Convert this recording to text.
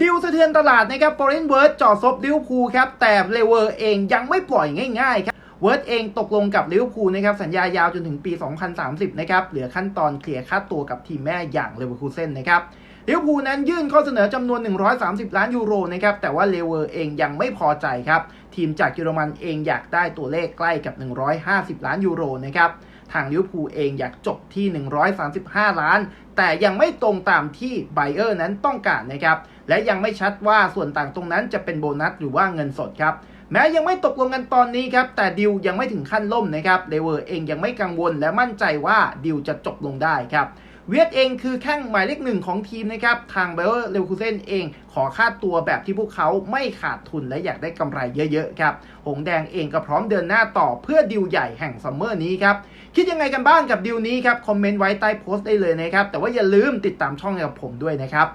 ดิวสะเทือนตลาดนะครับฟอเรนเวิร์ดจ่อซบดิวพูลครับแต่เลเวอร์เองยังไม่ปล่อยง่ายๆครับ เวิร์ดเองตกลงกับลิเวอร์พูลนะครับสัญญายาวจนถึงปี 2030 นะครับเหลือขั้นตอนเคลียร์ค่าตัวกับทีมแม่อย่างเลเวอร์คูเซนนะครับลิเวอร์พูลนั้นยื่นข้อเสนอจำนวน 130 ล้านยูโรนะครับแต่ว่าเลเวอร์เองยังไม่พอใจครับ ทีมจากเยอรมันเองอยากได้ตัวเลขใกล้กับ 150 ล้านยูโรนะครับทางลิเวอร์พูลเองอยากจบที่ 135 ล้าน แต่ยังไม่ตรงตามที่ไบเออร์นั้นต้องการนะครับและยังไม่ชัดว่าส่วนต่างตรงนั้นจะเป็นโบนัสหรือว่าเงินสดครับ แม้ยังไม่ตกลงกันตอนนี้ครับ แต่ดิวยังไม่ถึงขั้นล่มนะครับเลเวอร์เองยังไม่กังวลและมั่นใจว่าดิวจะจบลงได้ครับ เวียดเองคือแข้งหมายเลขหนึ่งของทีมนะครับ ทางเบลเลวคูเซนเองขอค่าตัวแบบที่พวกเขาไม่ขาดทุนและอยากได้กำไรเยอะๆครับ หงแดงเองก็พร้อมเดินหน้าต่อเพื่อดิวใหญ่แห่งซัมเมอร์นี้ครับ คิดยังไงกันบ้างกับดิวนี้ครับ คอมเมนต์ไว้ใต้โพสต์ได้เลยนะครับ แต่ว่าอย่าลืมติดตามช่องกับผมด้วยนะครับ